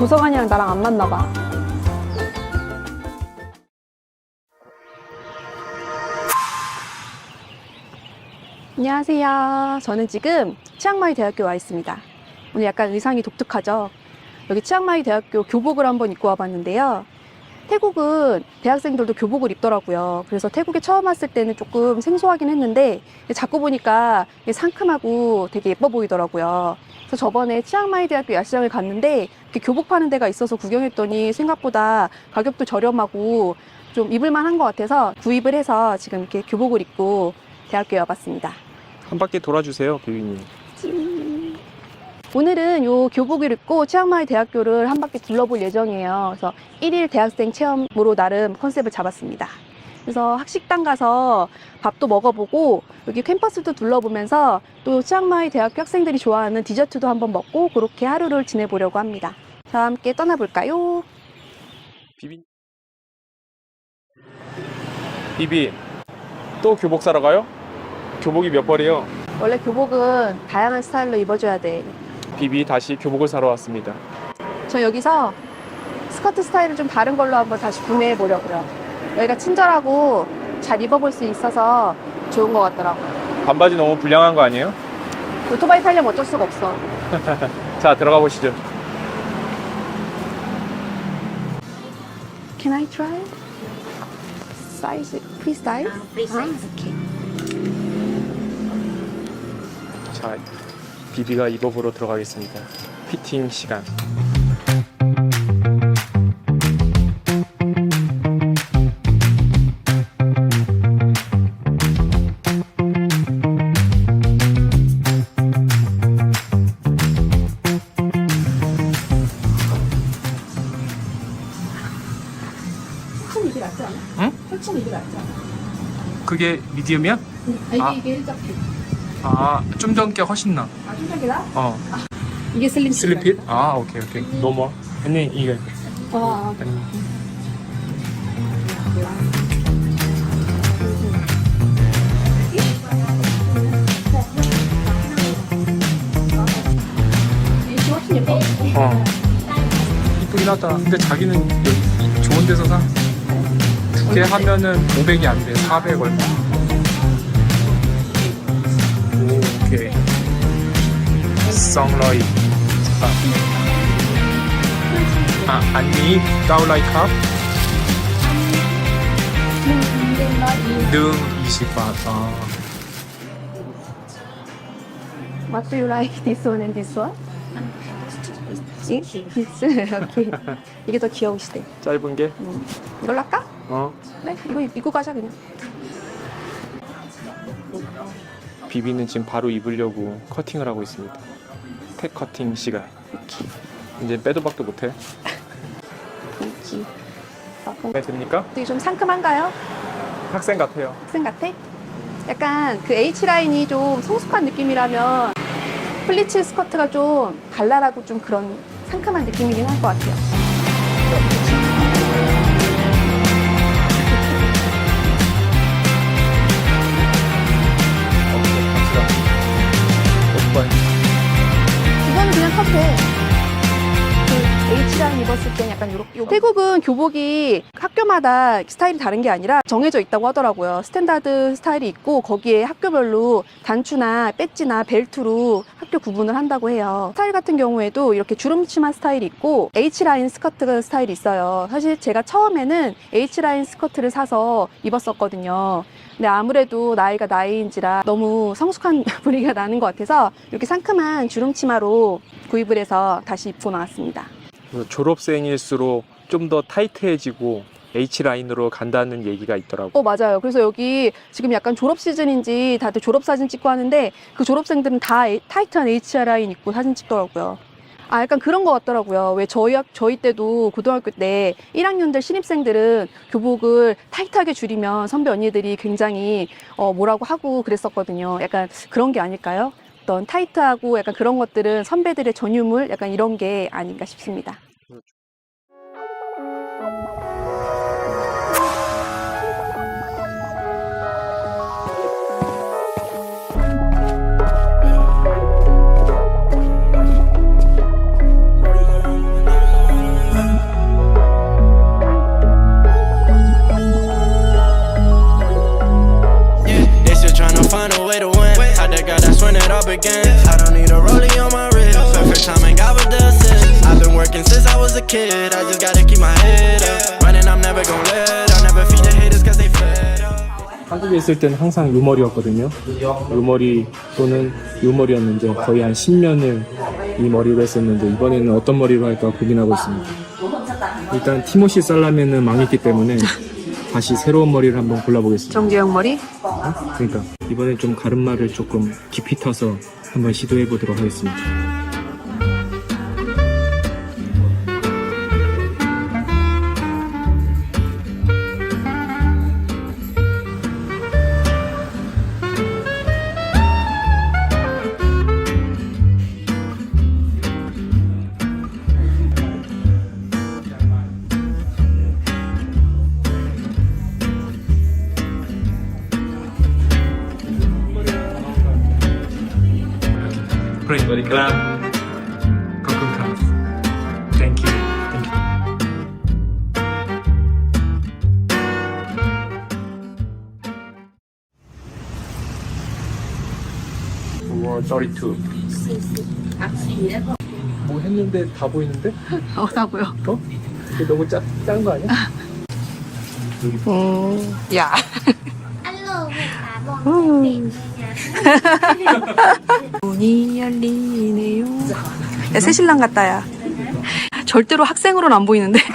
도서관이랑 나랑 안 맞나 봐. 안녕하세요. 저는 지금 치앙마이 대학교에 와 있습니다. 오늘 약간 의상이 독특하죠? 여기 치앙마이 대학교 교복을 한번 입고 와봤는데요. 태국은 대학생들도 교복을 입더라고요. 그래서 태국에 처음 왔을 때는 조금 생소하긴 했는데 자꾸 보니까 상큼하고 되게 예뻐 보이더라고요. 그래서 저번에 치앙마이 대학교 야시장을 갔는데 교복 파는 데가 있어서 구경했더니 생각보다 가격도 저렴하고 좀 입을만 한 것 같아서 구입을 해서 지금 이렇게 교복을 입고 대학교에 와봤습니다. 한 바퀴 돌아주세요, 비비님. 오늘은 요 교복을 입고 치앙마이 대학교를 한 바퀴 둘러볼 예정이에요. 그래서 1일 대학생 체험으로 나름 컨셉을 잡았습니다. 그래서 학식당 가서 밥도 먹어보고 여기 캠퍼스도 둘러보면서 또 치앙마이 대학교 학생들이 좋아하는 디저트도 한번 먹고 그렇게 하루를 지내보려고 합니다. 자, 함께 떠나볼까요? 비비. 비비, 또 교복 사러 가요? 교복이 몇 벌이요? 원래 교복은 다양한 스타일로 입어줘야 돼. 비비 다시 교복을 사러 왔습니다. 저 여기서 스커트 스타일을 좀 다른 걸로 한번 다시 구매해 보려고요. 여기가 친절하고 잘 입어볼 수 있어서 좋은 것 같더라고요. 반바지 너무 불량한 거 아니에요? 오토바이 타려면 어쩔 수가 없어. 자, 들어가 보시죠. Can I try? Size, free size? free 아, size. 오케이. 자, 비비가 입어보러 들어가겠습니다. 피팅 시간. 그게 미디움이야? 아, 이게, 아. 이게 일자fit. 아, 좀 전게 훨씬 나. 아, 일자기다? 어, 이게 슬림 슬리핏? 아, 오케이, 오케이. 너무. 아니, 이게. 아, 아니. 어. 이쁘긴 하다. 근데 자기는 여기 좋은 데서 사. 두개 하면은 500이 안 돼. 400 얼마. 오, 오케이. 썽러이. 아, 아 아니, 다울라이카? 능 20바. 아, What do you like? This one and this one? 이? this? 오케이. 이게 더 귀여우시대. 짧은 게? 음. 이걸로 할까? 어. 네, 이거 입- 입고 가자 그냥. 비비는 지금 바로 입으려고 커팅을 하고 있습니다. 택 커팅 시간. 이제 빼도 박도 못해. 어, 마음에 듭니까? 되게 좀 상큼한가요? 학생 같아요. 학생 같아? 약간 그 H 라인이 좀 성숙한 느낌이라면 플리츠 스커트가 좀 발랄하고 좀 그런 상큼한 느낌이긴 할 것 같아요. 이 입었을 때 약간 요렇게. 태국은 교복이 학교마다 스타일이 다른 게 아니라 정해져 있다고 하더라고요. 스탠다드 스타일이 있고 거기에 학교별로 단추나 배지나 벨트로 학교 구분을 한다고 해요. 스타일 같은 경우에도 이렇게 주름 치마 스타일이 있고 H 라인 스커트 스타일이 있어요. 사실 제가 처음에는 H 라인 스커트를 사서 입었었거든요. 근데 아무래도 나이가 나이인지라 너무 성숙한 분위기가 나는 것 같아서 이렇게 상큼한 주름 치마로 구입을 해서 다시 입고 나왔습니다. 졸업생일수록 좀 더 타이트해지고 H 라인으로 간다는 얘기가 있더라고. 어, 맞아요. 그래서 여기 지금 약간 졸업 시즌인지 다들 졸업 사진 찍고 하는데 그 졸업생들은 다 타이트한 HR 라인 입고 사진 찍더라고요. 아, 약간 그런 것 같더라고요. 왜 저희 학, 저희 때도 고등학교 때 1학년들 신입생들은 교복을 타이트하게 줄이면 선배 언니들이 굉장히 어, 뭐라고 하고 그랬었거든요. 약간 그런 게 아닐까요? 어떤 타이트하고 약간 그런 것들은 선배들의 전유물 약간 이런 게 아닌가 싶습니다. 있을 때는 항상 요머리였거든요. 요머리 또는 요머리였는데 거의 한 10년을 이 머리로 했었는데 이번에는 어떤 머리로 할까 고민하고 있습니다. 일단 티모시 살라멘은 망했기 때문에 다시 새로운 머리를 한번 골라보겠습니다. 정재영 머리? 그러니까 이번엔 좀 가르마를 조금 깊이 타서 한번 시도해 보도록 하겠습니다. Great, very glad. Kokunkan. Thank you. Thank you. 우와, 32. 뭐 했는데 다 보이는데? 어, 나고요. 어? 이게 너무 짜, 작은 거 아니야? 음, 야. อันโลกค่ะบอกไม่ติดเลยนะ 문이 열리네요. 야, 새신랑 같다, 야. 절대로 학생으로는 안 보이는데.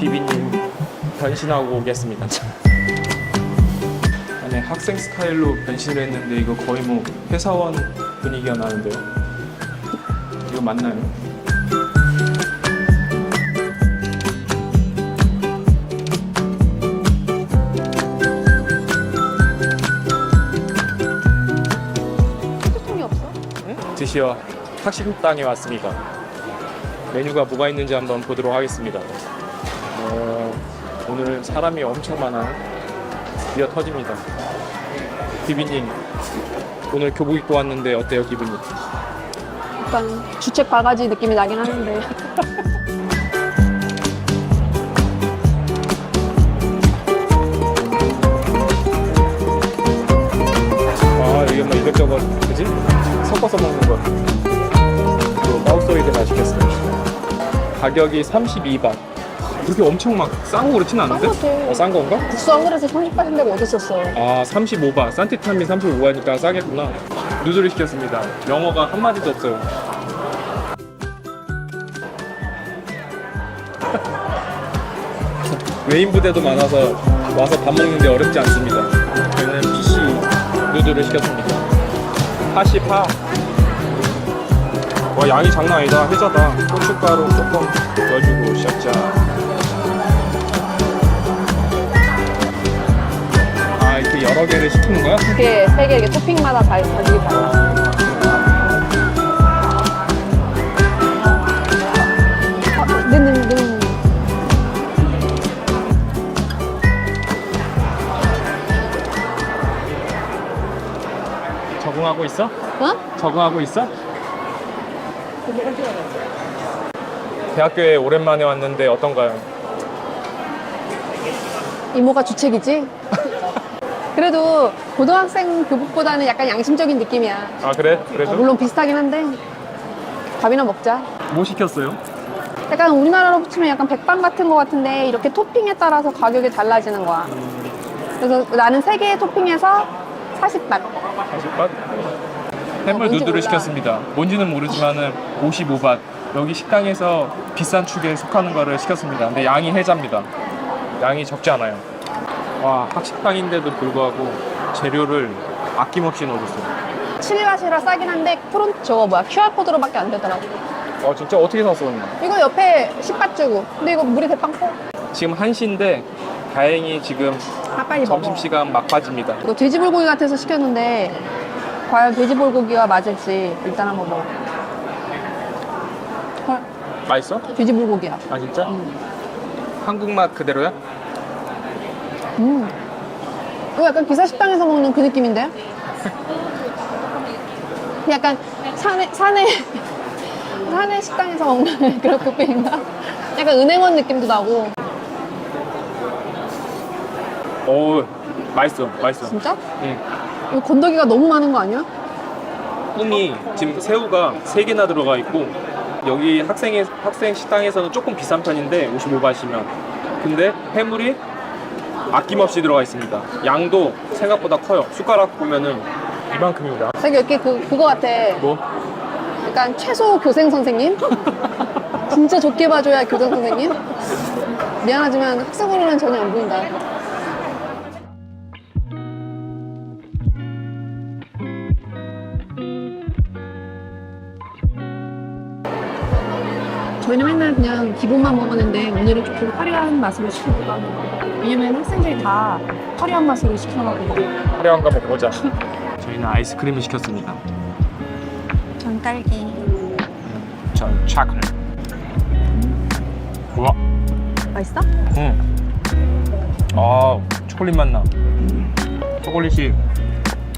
비비님 변신하고 오겠습니다. 학생 스타일로 변신을 했는데 이거 거의 뭐 회사원 분위기가 나는데요. 이거 맞나요? 통이 없어? 드시어 학식당에 왔습니다. 메뉴가 뭐가 있는지 한번 보도록 하겠습니다. 어, 오늘 사람이 엄청 많아요. 드디어 터집니다. 비비님, 오늘 교복 입고 왔는데 어때요, 기분이? 약간 주책 바가지 느낌이 나긴 하는데. 아, 이게 뭐 이것저것, 그지? 섞어서 먹는 거. 또 마우소이드나 시켰어요. 가격이 32바. 그렇게 엄청 막싼거 그렇진 않은데? 싼 거지. 어, 싼 건가? 국수 한 그릇에 30바 인데가 어딨었어. 아 35바. 산티탐이 35바니까 싸겠구나. 누드를 시켰습니다. 영어가 한마디도 없어요. 외인 부대도 많아서 와서 밥 먹는데 어렵지 않습니다. 저희는 PC 누드를 시켰습니다. 파시 파. 와 양이 장난 아니다. 해자다. 고춧가루 조금 넣어주고 샷자 아 이렇게 여러 개를 시키는 거야? 두 개, 세 개, 이렇게 토핑마다 다 가격이 달라. 어, 네, 네, 네. 적응하고 있어? 어? 적응하고 있어? 대학교에 오랜만에 왔는데 어떤가요? 이모가 주책이지? 그래도 고등학생 교복보다는 약간 양심적인 느낌이야. 아 그래? 어, 그래도? 물론 비슷하긴 한데 밥이나 먹자. 뭐 시켰어요? 약간 우리나라로 붙이면 약간 백반 같은 거 같은데 이렇게 토핑에 따라서 가격이 달라지는 거야. 그래서 나는 세 개의 토핑에서 40ባት. 40밭? 해물 뭔지 누드를 몰라. 시켰습니다 뭔지는 모르지만은 55밭 여기 식당에서 비싼 축에 속하는 거를 시켰습니다 근데 양이 해자입니다 양이 적지 않아요 와 학식당인데도 불구하고 재료를 아낌없이 넣어줬어요 7맛이라 싸긴 한데 프론 저거 뭐야 QR코드로밖에 안 되더라고. 어 진짜 어떻게 샀어? 이거 옆에 10밭 주고. 근데 이거 물이 대빵 커. 지금 1시인데 다행히 지금 아 빨리 먹어. 점심시간 막바지입니다 이거 돼지불고기 같아서 시켰는데 과연 돼지불고기가 맞을지 일단 한번 먹어. 헐, 맛있어? 돼지불고기야. 아 진짜? 음. 한국 맛 그대로야? 음. 이거 약간 기사 식당에서 먹는 그 느낌인데? 약간 산에 산에 산에 식당에서 먹는 그런 뷔페인가? 약간 은행원 느낌도 나고 오 맛있어 맛있어 진짜? 응. 이거 건더기가 너무 많은 거 아니야? 꿈이 지금 새우가 3개나 들어가 있고 여기 학생의, 학생 식당에서는 조금 비싼 편인데 55바시면 근데 해물이 아낌없이 들어가 있습니다 양도 생각보다 커요 숟가락 보면은 이만큼입니다 자기 여기 그 그거 같아. 뭐? 약간 최소 교생 선생님? 진짜 좋게 봐줘야 교생 선생님? 미안하지만 학생으로는 전혀 안 보인다. 저희는 맨날 그냥 기본만 먹었는데 오늘은 조금 화려한 맛으로 시켜볼까 합니다. 왜냐면 학생들이 다 화려한 맛으로 시켜가지고 화려한 거 먹어보자 저희는 아이스크림을 시켰습니다 전 딸기 전 초콜릿 우와 맛있어? 응. 아 초콜릿 맛 나 초콜릿이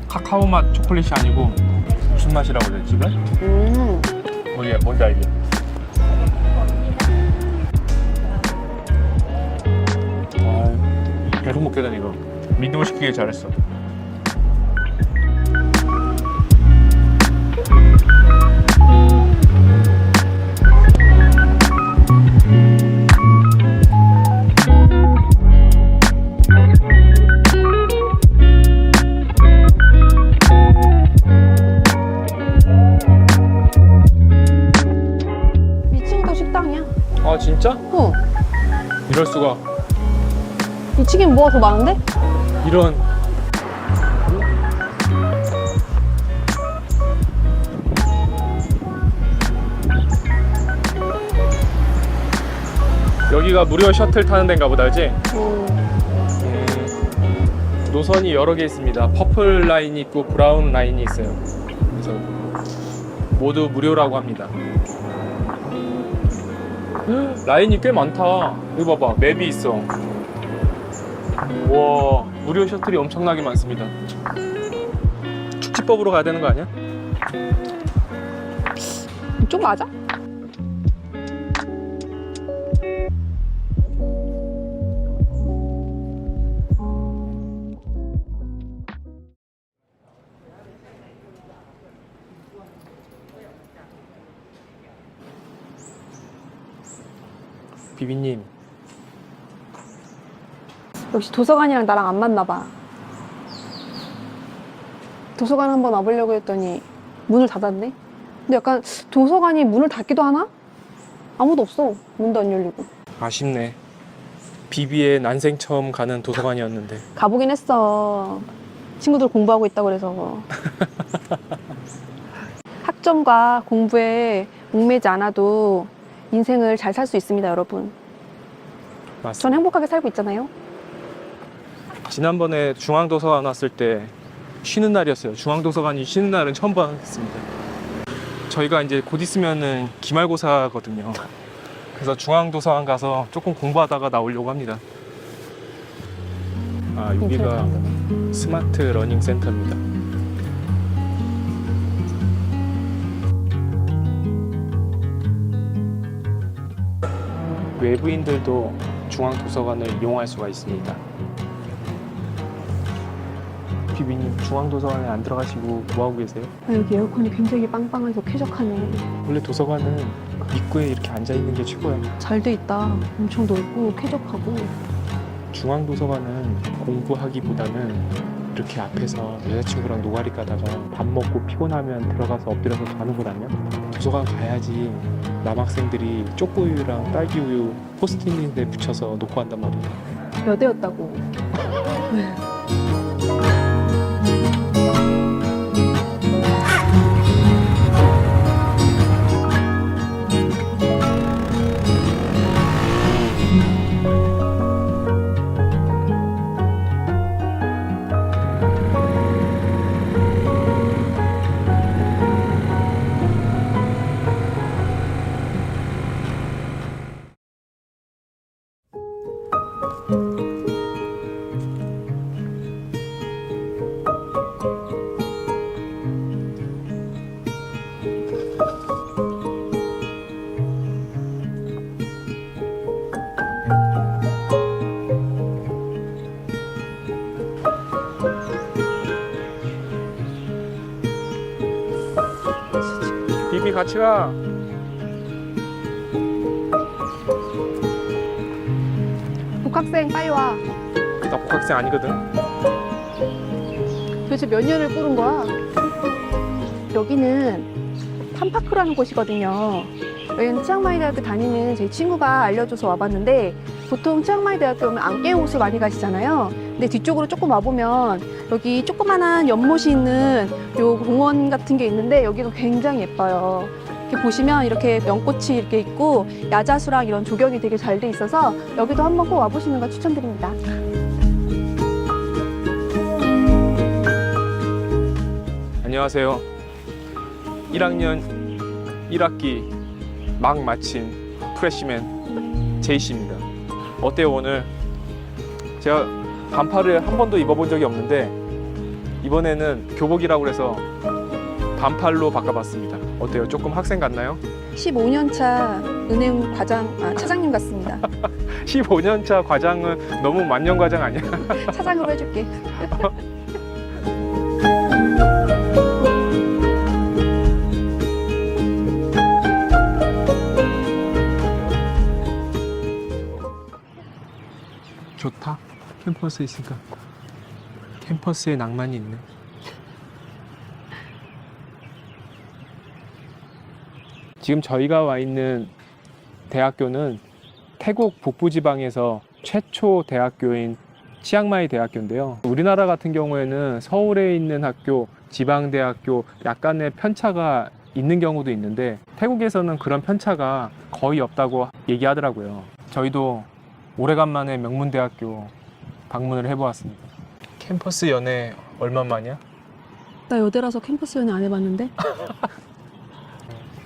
카카오 맛 초콜릿이 아니고 무슨 맛이라고 그래 지금? 음 뭔지, 뭔지 알지? 계속 먹게 되네 이거 민둥 시키길 잘했어 이 친구도 식당이야. 아 진짜? 어. 이럴 수가 2층엔 뭐가 더 많은데? 이런. 여기가 무료 셔틀 타는 데인가 보다 그지? 음, 음, 노선이 여러 개 있습니다. 퍼플 라인이 있고 브라운 라인이 있어요. 그래서 모두 무료라고 합니다. 헉, 라인이 꽤 많다. 이거 봐봐. 맵이 있어 와 무료 셔틀이 엄청나게 많습니다 축지법으로 가야 되는 거 아니야? 이쪽 맞아? 비비님 역시 도서관이랑 나랑 안 맞나 봐. 도서관 한번 와보려고 했더니 문을 닫았네. 근데 약간 도서관이 문을 닫기도 하나? 아무도 없어. 문도 안 열리고. 아쉽네 비비의 난생 처음 가는 도서관이었는데 가보긴 했어. 친구들 공부하고 있다고 그래서. 학점과 공부에 목매지 않아도 인생을 잘 살 수 있습니다, 여러분. 맞습니다 전 행복하게 살고 있잖아요. 지난번에 중앙도서관 왔을 때 쉬는 날이었어요. 중앙도서관이 쉬는 날은 처음 봤습니다. 저희가 이제 곧 있으면은 기말고사거든요. 그래서 중앙도서관 가서 조금 공부하다가 나오려고 합니다. 아 여기가 스마트 러닝 센터입니다. 외부인들도 중앙도서관을 이용할 수가 있습니다. 비비님 중앙도서관에 안 들어가시고 뭐 하고 계세요? 아, 여기 에어컨이 굉장히 빵빵해서 쾌적하네. 원래 도서관은 입구에 이렇게 앉아 있는 게 최고야. 잘 돼 있다. 엄청 넓고 쾌적하고. 중앙도서관은 공부하기보다는 이렇게 앞에서 여자친구랑 노가리 까다가 밥 먹고 피곤하면 들어가서 엎드려서 자는 곳 아니야? 도서관 가야지 남학생들이 쪽구우유랑 딸기우유 포스트잇에 붙여서 놓고 간단 말이야. 몇 회였다고. 같이 가. 복학생 빨리 와. 나 복학생 아니거든. 도대체 몇 년을 꾸는 거야? 여기는 탐파크라는 곳이거든요. 여기는 치앙마이 대학교 다니는 제 친구가 알려줘서 와봤는데 보통 치앙마이 대학교 오면 안개 옷을 많이 가시잖아요. 근데 뒤쪽으로 조금 와보면 여기 조그만한 연못이 있는 요 공원 같은 게 있는데 여기가 굉장히 예뻐요. 이렇게 보시면 이렇게 연꽃이 이렇게 있고 야자수랑 이런 조경이 되게 잘 돼 있어서 여기도 한번 꼭 와보시는 걸 추천드립니다. 안녕하세요. 1학년 1학기 막 마친 프레시맨 제이씨입니다. 어때요 오늘? 제가 반팔을 한 번도 입어본 적이 없는데 이번에는 교복이라고 해서 반팔로 바꿔봤습니다. 어때요? 조금 학생 같나요? 15년 차 은행 과장, 아, 차장님 같습니다. 15년 차 과장은 너무 만년 과장 아니야? 차장으로 해줄게. 캠퍼스에 있으니까 캠퍼스에 낭만이 있네. 지금 저희가 와 있는 대학교는 태국 북부 지방에서 최초 대학교인 치앙마이 대학교인데요. 우리나라 같은 경우에는 서울에 있는 학교, 지방대학교 약간의 편차가 있는 경우도 있는데 태국에서는 그런 편차가 거의 없다고 얘기하더라고요. 저희도 오래간만에 명문대학교 방문을 해보았습니다. 캠퍼스 연애 얼마만이야? 나 여대라서 캠퍼스 연애 안 해봤는데?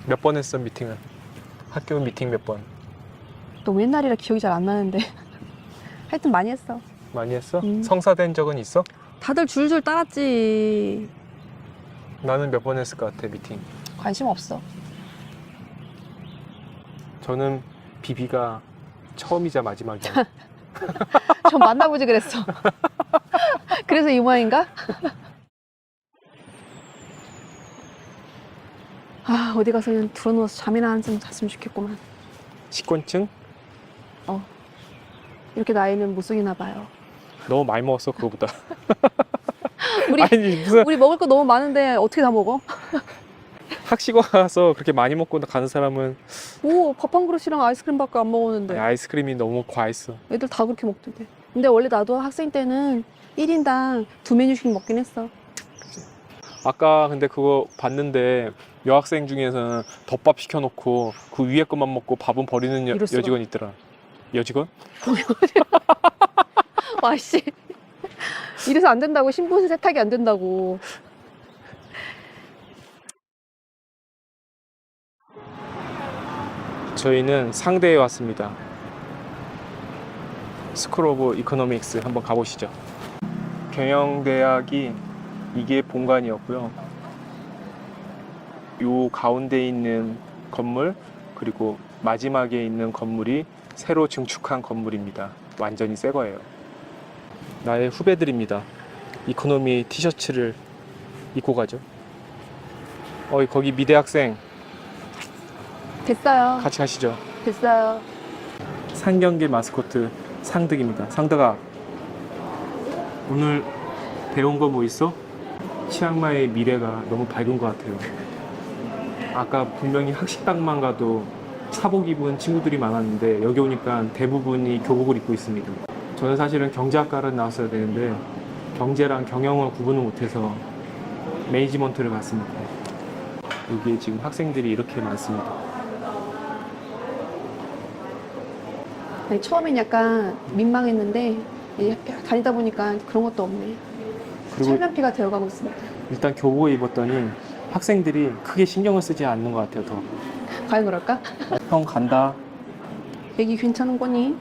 몇 번 했어 미팅을? 학교 미팅 몇 번? 너무 옛날이라 기억이 잘 안 나는데. 하여튼 많이 했어. 많이 했어? 음. 성사된 적은 있어? 다들 줄줄 따랐지. 나는 몇 번 했을 것 같아 미팅. 관심 없어. 저는 비비가 처음이자 마지막이야. 전 만나보지 그랬어. 그래서 이 모양인가? 아, 어디 가서 그냥 들어누워서 잠이나 한숨 잤으면 좋겠구만. 식곤증? 이렇게 나이는 못 속이나 봐요. 너무 많이 먹었어 그거보다. 우리, 아니 무슨 우리 먹을 거 너무 많은데 어떻게 다 먹어? 학식원 가서 그렇게 많이 먹고 가는 사람은 오, 밥 한 그릇이랑 아이스크림밖에 안 먹었는데. 아이스크림이 너무 과했어. 애들 다 그렇게 먹던데. 근데 원래 나도 학생 때는 1인당 두 메뉴씩 먹긴 했어. 아까 근데 그거 봤는데 여학생 중에서는 덮밥 시켜놓고 그 위에 것만 먹고 밥은 버리는 여, 이럴 수가. 여직원 있더라. 여직원? 와씨. 이래서 안 된다고 신분 세탁이 안 된다고. 저희는 상대에 왔습니다. 스쿨 오브 이코노믹스 한번 가보시죠. 경영대학이 이게 본관이었고요. 요 가운데 있는 건물 그리고 마지막에 있는 건물이 새로 증축한 건물입니다. 완전히 새 거예요. 나의 후배들입니다. 이코노미 티셔츠를 입고 가죠. 어이 거기 미대 학생 됐어요. 같이 가시죠. 됐어요. 상경계 마스코트 상득입니다. 상득아, 오늘 배운 거 뭐 있어? 치앙마이의 미래가 너무 밝은 것 같아요. 아까 분명히 학식당만 가도 사복 입은 친구들이 많았는데 여기 오니까 대부분이 교복을 입고 있습니다. 저는 사실은 경제학과를 나왔어야 되는데 경제랑 경영을 구분을 못해서 매니지먼트를 갔습니다. 여기에 지금 학생들이 이렇게 많습니다. 아니, 처음엔 약간 민망했는데 이제 다니다 보니까 그런 것도 없네. 그리고 철면피가 되어가고 있습니다. 일단 교복을 입었더니 학생들이 크게 신경을 쓰지 않는 것 같아요. 더. 과연 그럴까? 형 간다. 얘기 괜찮은 거니?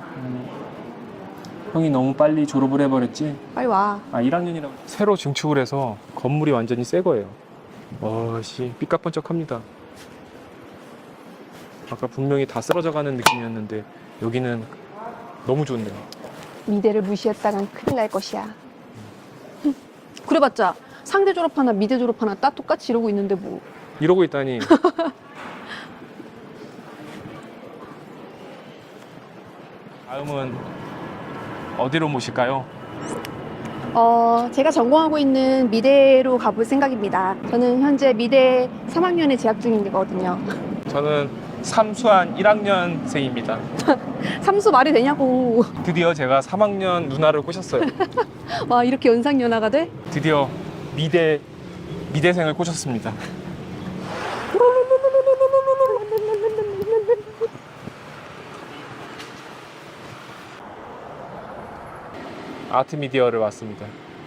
형이 너무 빨리 졸업을 해버렸지. 빨리 와. 아 1학년이라고. 새로 증축을 해서 건물이 완전히 새 거예요. 와씨 삐까뻔쩍합니다. 아까 분명히 다 쓰러져가는 느낌이었는데 여기는 너무 좋네요. 미대를 무시했다간 큰일 날 것이야. 그래봤자 상대 졸업하나 미대 졸업하나 다 똑같이 이러고 있는데 뭐. 이러고 있다니. 다음은 어디로 모실까요? 어, 제가 전공하고 있는 미대로 가볼 생각입니다. 저는 현재 미대 3학년에 재학 중이거든요. 저는 삼수한 1학년생입니다. 삼수 말이 되냐고. 드디어 제가 3학년 누나를 꼬셨어요. 와, 이렇게 연상연하가 돼? 드디어 미대 미대생을 꼬셨습니다. 아트 미디어를 왔습니다.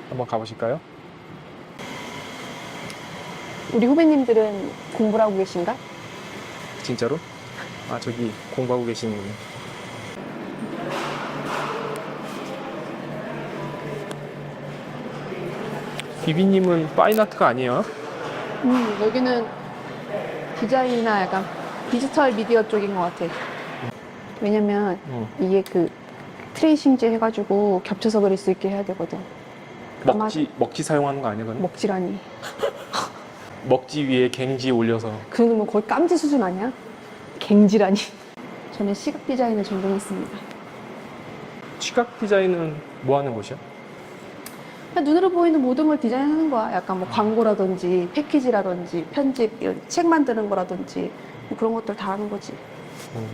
한번 가보실까요? 우리 후배님들은 공부를 하고 계신가? 진짜로? 아 저기 공부하고 계시는군요. 비비님은 파인아트가 아니에요? 음, 여기는 디자인이나 약간 디지털 미디어 쪽인 것 같아. 왜냐면 어. 이게 그 트레이싱제 해가지고 겹쳐서 그릴 수 있게 해야 되거든. 아마- 먹지 먹지 사용하는 거 아니야? 그건? 먹지라니. 먹지 위에 갱지 올려서 그러면 거의 깜지 수준 아니야? 갱지라니. 저는 시각 디자인을 전공했습니다. 시각 디자인은 뭐 하는 곳이야? 그냥 눈으로 보이는 모든 걸 디자인하는 거야. 약간 뭐 광고라든지 패키지라든지 편집, 이런 책 만드는 거라든지 뭐 그런 것들 다 하는 거지. 음,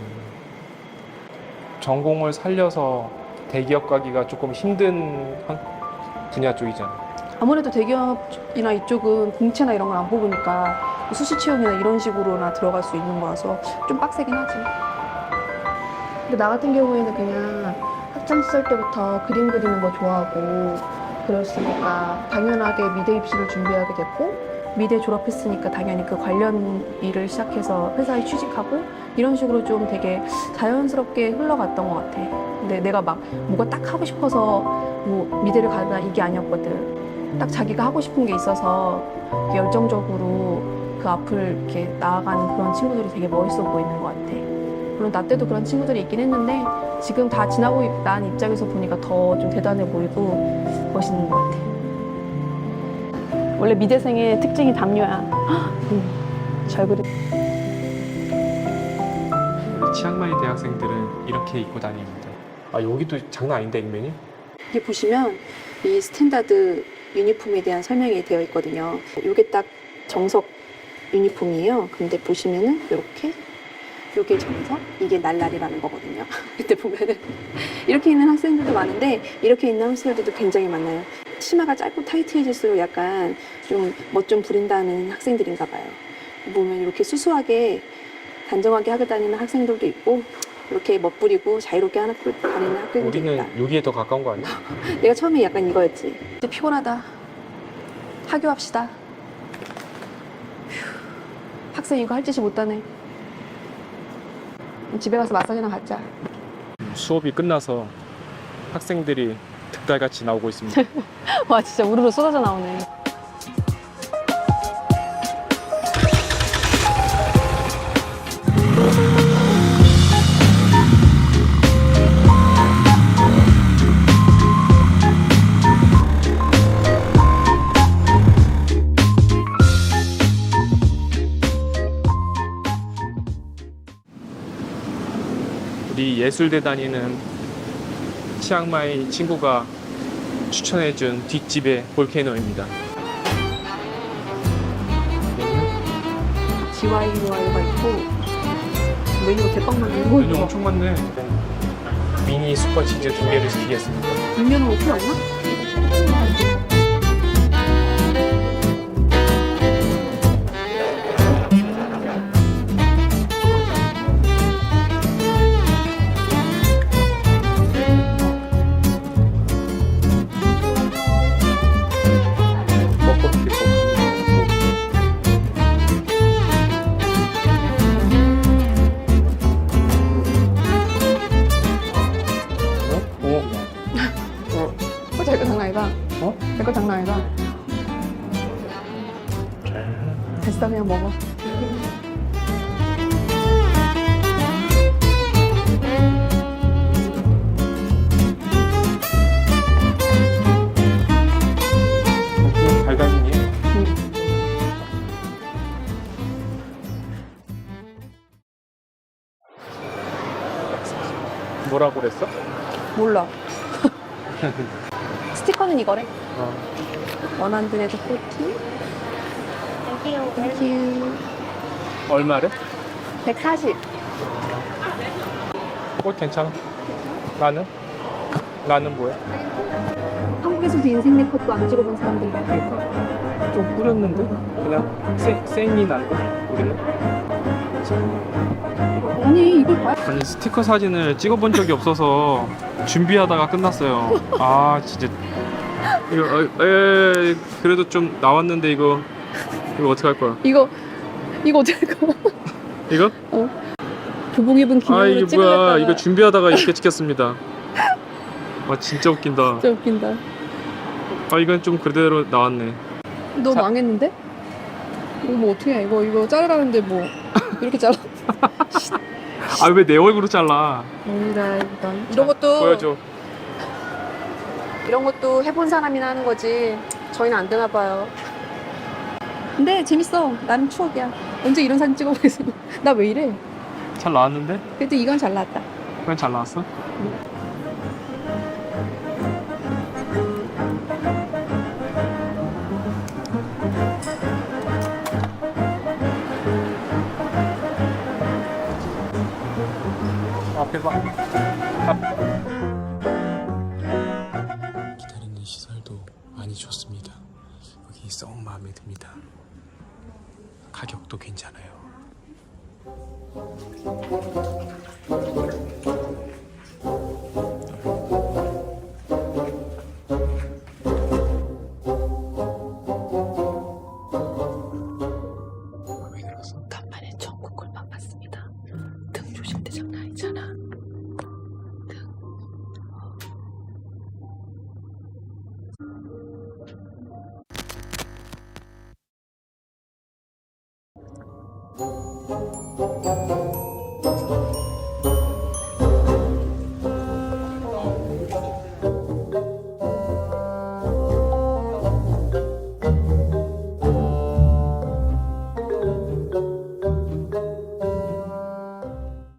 전공을 살려서 대기업 가기가 조금 힘든 한- 분야 쪽이잖아. 아무래도 대기업이나 이쪽은 공채나 이런 걸 안 뽑으니까 수시 채용이나 이런 식으로나 들어갈 수 있는 거라서 좀 빡세긴 하지. 근데 나 같은 경우에는 그냥 학창 시절 때부터 그림 그리는 거 좋아하고 그랬으니까 당연하게 미대 입시를 준비하게 됐고 미대 졸업했으니까 당연히 그 관련 일을 시작해서 회사에 취직하고 이런 식으로 좀 되게 자연스럽게 흘러갔던 것 같아. 근데 내가 막 뭐가 딱 하고 싶어서 뭐 미대를 가다 이게 아니었거든. 딱 자기가 하고 싶은 게 있어서 열정적으로 그 앞을 이렇게 나아가는 그런 친구들이 되게 멋있어 보이는 것 같아. 물론 나 때도 그런 친구들이 있긴 했는데 지금 다 지나고 난 입장에서 보니까 더 좀 대단해 보이고 멋있는 것 같아. 원래 미대생의 특징이 담요야. 음, 잘 그려. 우리 치앙마이 대학생들은 이렇게 입고 다닙니다. 아 여기도 장난 아닌데 액면이? 여기 보시면 이 스탠다드 유니폼에 대한 설명이 되어 있거든요. 이게 딱 정석 유니폼이에요. 근데 보시면은 이렇게 이게 정석, 이게 날라리라는 거거든요. 그때 보면은 이렇게 있는 학생들도 많은데 이렇게 있는 학생들도 굉장히 많아요. 치마가 짧고 타이트해질수록 약간 좀 멋 좀 부린다는 학생들인가 봐요. 보면 이렇게 수수하게 단정하게 하고 다니는 학생들도 있고 이렇게 멋부리고 자유롭게 하는 다니는 학생들도 있다. 우리는 여기에 더 가까운 거 아니야? 내가 처음에 약간 이거였지. 이제 피곤하다. 하교합시다. 휴, 학생 이거 할 짓이 못하네. 집에 가서 마사지나 갖자. 수업이 끝나서 학생들이 득달같이 나오고 있습니다. 와 진짜 우르르 쏟아져 나오네. 예술대 다니는 치앙마이 친구가 추천해준 뒷집의 볼케이노입니다. GYUI가 있고 메뉴가 대빵만 들고 메뉴 엄청 많네. 미니 슈퍼치즈 두 개를 시키겠습니다. 뭐 필요 없나? 원한드레드 포티. 땡큐. 얼마래? 140. 꽃 괜찮아? 나는? 나는 뭐야? 한국에서도 인생 네컷도 안 찍어본 사람들. 그러니까 좀 뿌렸는데 그냥 생, 생이 난다 우리는 아니, 이걸 봐야. 아니 스티커 사진을 찍어본 적이 없어서 준비하다가 끝났어요 아 진짜 이거 어, 에 그래도 좀 나왔는데 이거 이거 어떻게 할 거야 이거, 이거 어떻게 할 거야? 이거? 교복 입은 아 기념으로 이게 찍으려다가 뭐야 이거 준비하다가 이렇게 찍혔습니다 와 진짜 웃긴다 진짜 웃긴다. 아 이건 좀 그대로 나왔네 너 자- 망했는데? 이거 뭐 어떻게 해? 이거 이거 자르라는데 뭐 이렇게 잘라? 아 왜 내 얼굴로 잘라 아니다 이건 이런 것도 보여줘 이런 것도 해본 사람이나 하는 거지. 저희는 안 되나 봐요. 근데 재밌어. 나름 추억이야. 언제 이런 사진 찍어보겠어? 나 왜 이래? 잘 나왔는데? 그래도 이건 잘 나왔다. 그냥 잘 나왔어? 앞에 봐. 많이 좋습니다. 여기 썩 마음에 듭니다. 가격도 괜찮아요.